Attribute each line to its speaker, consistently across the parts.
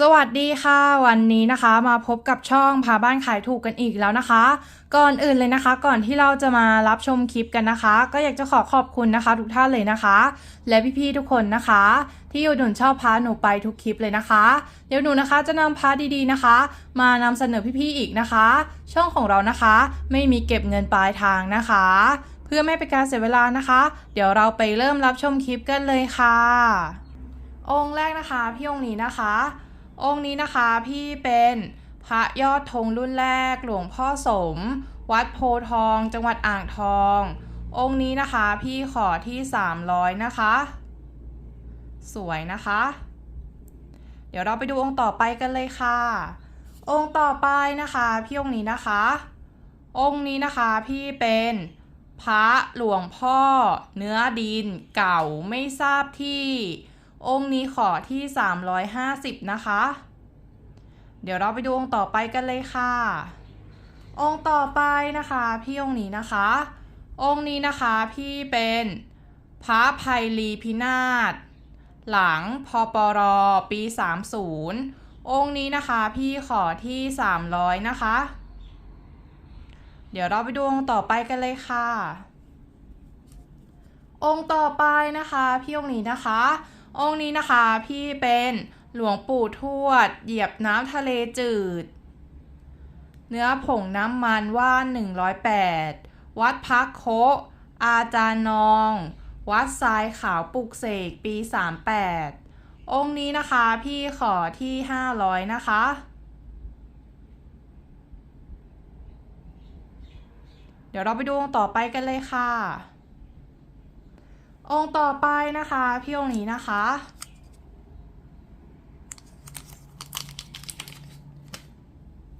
Speaker 1: สวัสดีค่ะ วันนี้นะคะมาพบกับช่องพาบ้านขายถูกกันอีกแล้วนะคะ ก่อนอื่นเลยนะคะ ก่อนที่เราจะมารับชมคลิปกันนะคะ ก็อยากจะขอขอบคุณนะคะ ทุกท่านเลยนะคะ และพี่ๆทุกคนนะคะ ที่อยู่หนุนชอบพาหนูไปทุกคลิปเลยนะคะ เดี๋ยวหนูนะคะจะนำพาดีๆนะคะ มานำเสนอพี่ๆอีกนะคะ ช่องของเรานะคะ ไม่มีเก็บเงินปลายทางนะคะ เพื่อไม่เป็นการเสียเวลานะคะ เดี๋ยวเราไปเริ่มรับชมคลิปกันเลยค่ะ องค์แรกนะคะ พี่องค์นี้นะคะ องค์นี้นะคะพี่เป็นพระยอดธงรุ่นแรกหลวงพ่อสม วัดโพทอง จังหวัดอ่างทอง องค์นี้นะคะพี่ขอที่ 300 นะคะ สวยนะคะ เดี๋ยวเราไปดูองค์ต่อไปกันเลยค่ะ องค์ต่อไปนะคะพี่องค์นี้นะคะ องค์นี้นะคะพี่เป็นพระหลวงพ่อ เนื้อดินเก่าไม่ทราบที่ องค์นี้ขอที่ 350 นะคะ เดี๋ยวเราไปดูองค์ต่อไปกันเลยค่ะ องค์ต่อไปนะคะ พี่องค์นี้นะคะ องค์นี้นะคะพี่เป็นพระภัยรีพินาศหลังพปรปี 30 องค์นี้นะคะพี่ขอที่ 300 นะคะ เดี๋ยวเราไปดูองค์ต่อไปกันเลยค่ะ องค์ต่อไปนะคะ พี่องค์นี้นะคะ องค์นี้นะคะพี่เป็นหลวงปู่ทวด เหยียบน้ำทะเลจืด เนื้อผงน้ำมันว่าน 108 วัดพักโคอาจารย์นอง วัดทรายขาวปลุกเสกปี 38 องค์นี้นะคะพี่ขอที่ 500 นะคะ เดี๋ยวเราไปดูองค์ต่อไปกันเลยค่ะ องค์ต่อไปนะคะพี่องค์นี้นะคะ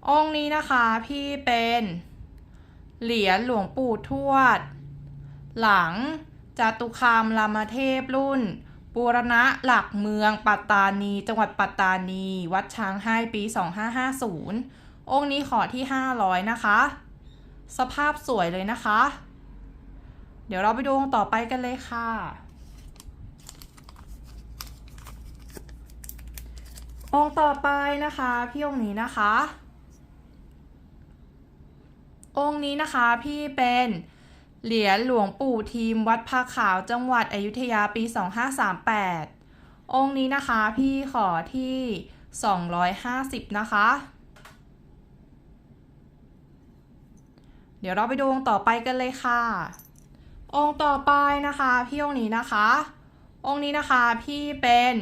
Speaker 1: องค์นี้นะคะพี่เป็นเหรียญหลวงปู่ทวด หลังจตุคามรามเทพรุ่นบูรณะหลักเมืองปัตตานี จังหวัดปัตตานี วัดช้างให้ปี 2550 องค์นี้ขอที่ 500 นะคะ สภาพสวยเลยนะคะ เดี๋ยวเราไปดูองต่อไปกันเลยค่ะ องค์ต่อไปนะคะพี่องค์นี้นะคะ องค์นี้นะคะพี่เป็นเหรียญหลวงปู่ทีมวัดผ้าขาวจังหวัดอยุธยาปี 2538 องค์นี้นะคะพี่ขอที่ 250 นะคะ เดี๋ยวเราไปดูองค์ต่อไปกันเลยค่ะ องค์ต่อไปนะคะพี่องค์นี้นะคะ องค์นี้นะคะพี่เป็น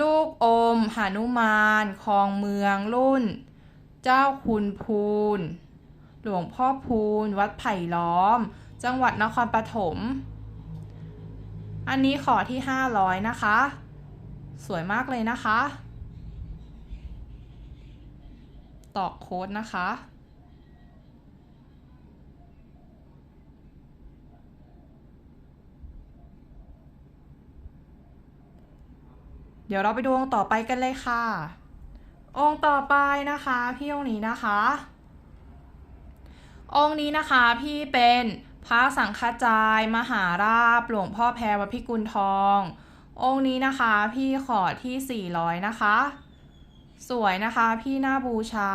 Speaker 1: ลูกอมหานุมานคลองเมืองรุ่น เจ้าคุณพูน หลวงพ่อพูน วัดไผ่ล้อม จังหวัดนครปฐม อันนี้ขอที่ 500 นะคะ สวยมากเลยนะคะ ตอกโค้ดนะคะ เดี๋ยวเราไปดูองค์ต่อไปกันเลยค่ะ องค์ต่อไปนะคะ พี่องค์นี้นะคะ องค์นี้นะคะพี่เป็นพระสังฆจายมหาราบหลวงพ่อแพรวัดพิกุลทอง องค์นี้นะคะพี่ขอที่ 400 นะคะ สวยนะคะพี่หน้าบูชา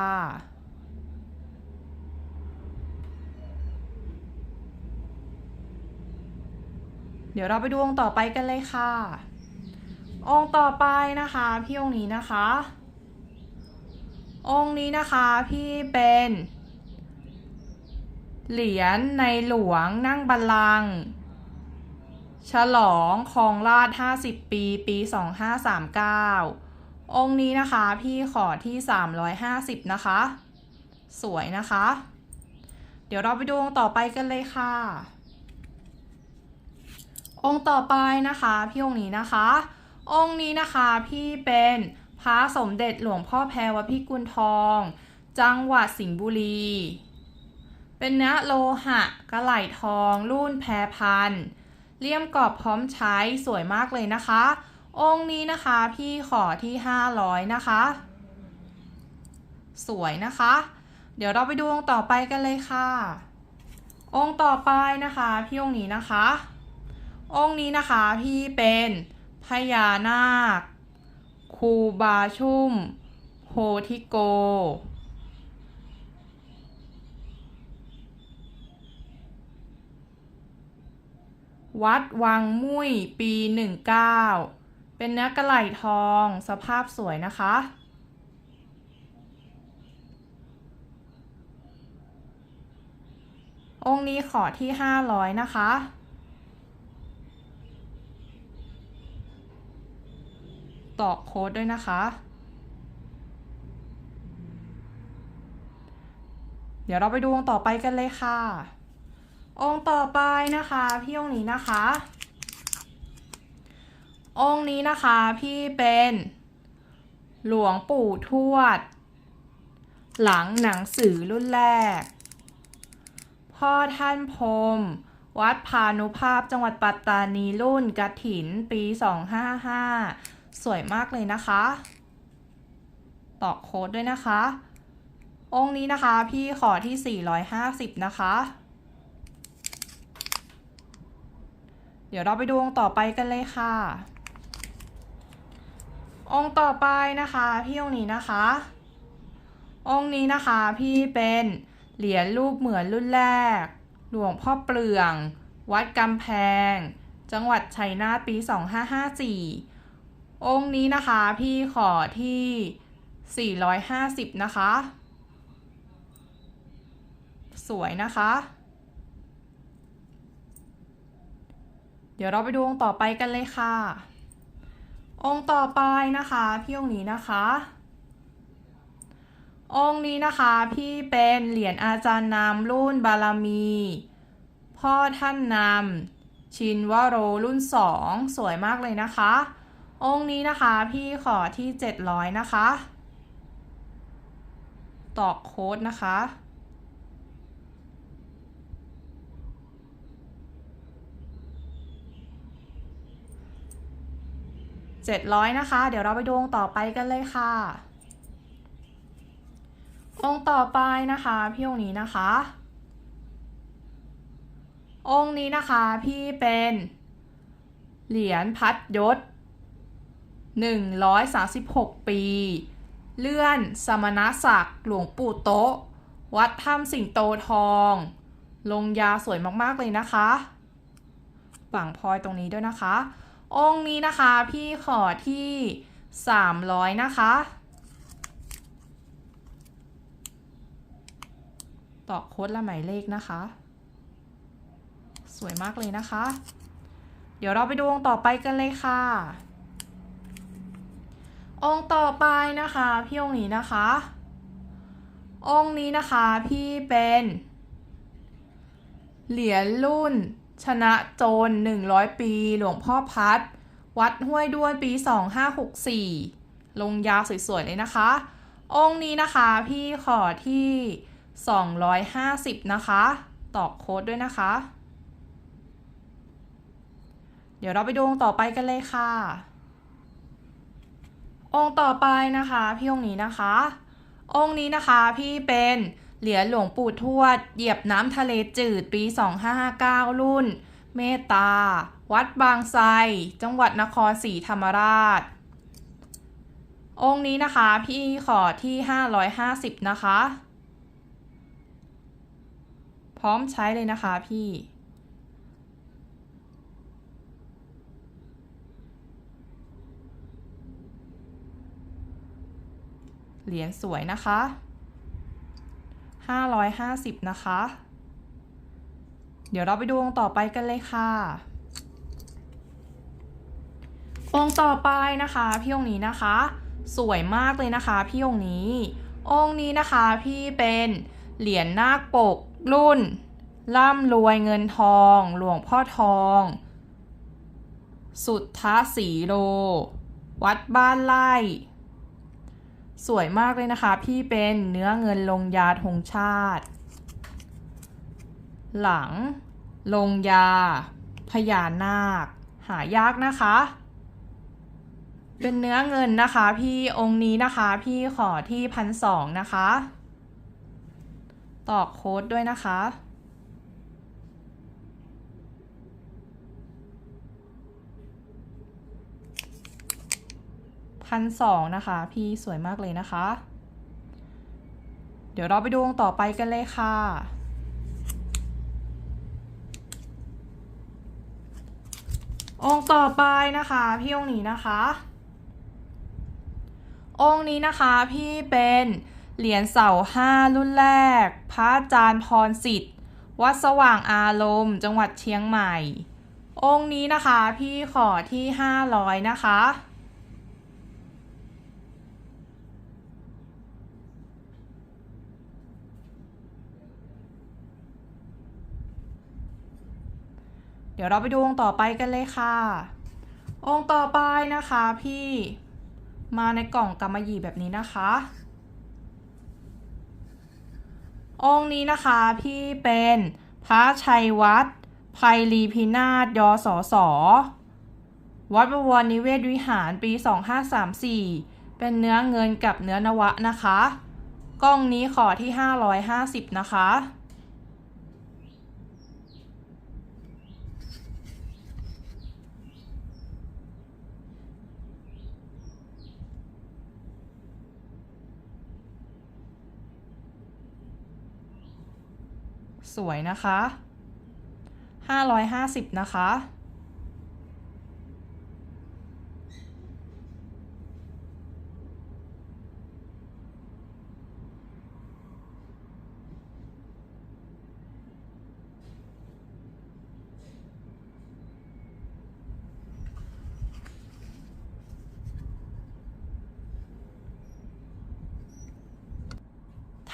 Speaker 1: เดี๋ยวเราไปดูองค์ต่อไปกันเลยค่ะ องค์ต่อไปนะคะพี่องค์นี้นะคะ องค์นี้นะคะพี่เป็นเหรียญในหลวงนั่งบัลลังก์ฉลองครองราช50 ปี ปี 2539 องค์นี้นะคะพี่ขอที่ 350 นะคะ สวยนะคะ เดี๋ยวเราไปดูองค์ต่อไปกันเลยค่ะ องค์ต่อไปนะคะ พี่องค์นี้นะคะ องค์นี้นะคะพี่เป็นพระสมเด็จหลวงพ่อแพรวพิกุลทอง จังหวัดสิงห์บุรี เป็นเนื้อโลหะกระไหลทอง รุ่นแพรพันเลี่ยมกรอบพร้อมใช้สวยมากเลยนะคะ องค์นี้นะคะพี่ขอที่ 500 นะคะ สวยนะคะ เดี๋ยวเราไปดูองค์ต่อไปกันเลยค่ะ องค์ต่อไปนะคะ พี่องค์นี้นะคะ องค์นี้นะคะพี่เป็น พญานาคคูบาชุ่มโพธิโก วัดวังมุ้ยปี 19 เป็นเนื้อกระไหล่ทองสภาพสวยนะคะ องค์นี้ขอที่ 500 นะคะ ตอกโค้ดด้วยนะคะ เดี๋ยวเราไปดูองค์ต่อไปกันเลยค่ะ องค์ต่อไปนะคะพี่องค์นี้นะคะ องค์นี้นะคะพี่เป็นหลวงปู่ทวด หลังหนังสือรุ่นแรก พ่อท่านพรมวัดพานุภาพจังหวัดปัตตานีรุ่นกฐินปี 255 สวยมากเลยนะคะตอกโค้ดด้วยนะคะ องค์นี้นะคะพี่ขอที่ 450 นะคะ เดี๋ยวเราไปดูองค์ต่อไปกันเลยค่ะ องค์ต่อไปนะคะพี่องค์นี้นะคะ องค์นี้นะคะพี่เป็นเหรียญรูปเหมือนรุ่นแรก หลวงพ่อเปลือง วัดกำแพง จังหวัดชัยนาทปี 2554 องค์นี้นะคะพี่ขอที่ 450 นะคะ สวยนะคะ เดี๋ยวเราไปดูองค์ต่อไปกันเลยค่ะ องค์ต่อไปนะคะพี่องค์นี้นะคะ องค์นี้นะคะพี่เป็นเหรียญอาจารย์นำรุ่นบารมี พ่อท่านนำชินวโรรุ่น 2 สวยมากเลยนะคะ องค์นี้นะคะพี่ขอที่ 700 นะคะ ตอกโค้ดนะคะ700นะคะ เดี๋ยวเราไปดูองค์ต่อไปกันเลยค่ะ องค์ต่อไปนะคะ พี่องค์นี้นะคะ องค์นี้นะคะพี่เป็นเหรียญพัดยศ 136 ปี เลื่อนสมณศักดิ์หลวงปู่โต๊ะ วัดถ้ำสิงโตทอง ลงยาสวยมากๆเลยนะคะฝั่งพลอยตรงนี้ด้วยนะคะ องค์นี้นะคะพี่ขอที่ 300 นะคะตอกโค้ดและหมายเลขนะคะ สวยมากเลยนะคะ เดี๋ยวเราไปดูองค์ต่อไปกันเลยค่ะ องค์ต่อไปนะคะพี่องค์นี้นะคะ องค์นี้นะคะพี่เป็น เหรียญรุ่น ชนะโจร100 ปี หลวงพ่อพัด วัดห้วยด้วนปี 2564 ลงยาวสวยๆ เลยนะคะ องค์นี้นะคะพี่ขอที่ 250 นะคะ ตอกโค้ดด้วยนะคะ เดี๋ยวเราไปดูองค์ต่อไปกันเลยค่ะ องค์ต่อไปนะคะพี่องค์นี้นะคะ องค์นี้นะคะพี่เป็นเหรียญหลวงปู่ทวด เหยียบน้ำทะเลจืดปี 2559 รุ่น เมตตา วัดบางไทรจังหวัดนครศรีธรรมราช องค์นี้นะคะพี่ขอที่ 550 นะคะ พร้อมใช้เลยนะคะพี่ เหรียญสวยนะคะ550นะคะ เดี๋ยวเราไปดูองค์ต่อไปกันเลยค่ะ องค์ต่อไปนะคะ พี่องค์นี้นะคะ สวยมากเลยนะคะ พี่องค์นี้ องค์นี้นะคะพี่เป็นเหรียญนาคปกรุ่นร่ำรวยเงินทอง หลวงพ่อทอง สุทธาสีโล วัดบ้านไร่ สวยมากเลยนะคะ พี่เป็นเนื้อเงินลงยาธงชาติ หลัง ลงยา พญานาค หายากนะคะ เป็นเนื้อเงินนะคะ พี่องค์นี้นะคะ พี่ขอที่พันสองนะคะ ตอกโค้ดด้วยนะคะ พันสองนะคะ พี่สวยมากเลยนะคะ เดี๋ยวเราไปดูองต่อไปกันเลยค่ะองค์ต่อไปนะคะพี่องค์นี้นะคะ องค์นี้นะคะพี่เป็นเหรียญเสาห้ารุ่นแรก พระอาจารย์พรสิทธิ์ วัดสว่างอารมณ์ จังหวัดเชียงใหม่ องค์นี้นะคะพี่ขอที่500นะคะ ดี๋ยวเราไปดูองค์ต่อไปกันเลยค่ะ องค์ต่อไปนะคะพี่มาในกล่องกำมะหยี่แบบนี้นะคะ องค์นี้นะคะพี่เป็นพระชัยวัดไพรีพินาศยสสวัดบวรนิเวศวิหารปี 2534 เป็นเนื้อเงินกับเนื้อนวะนะคะ กล้องนี้ขอที่ 550 นะคะ สวยนะคะ 550 นะคะ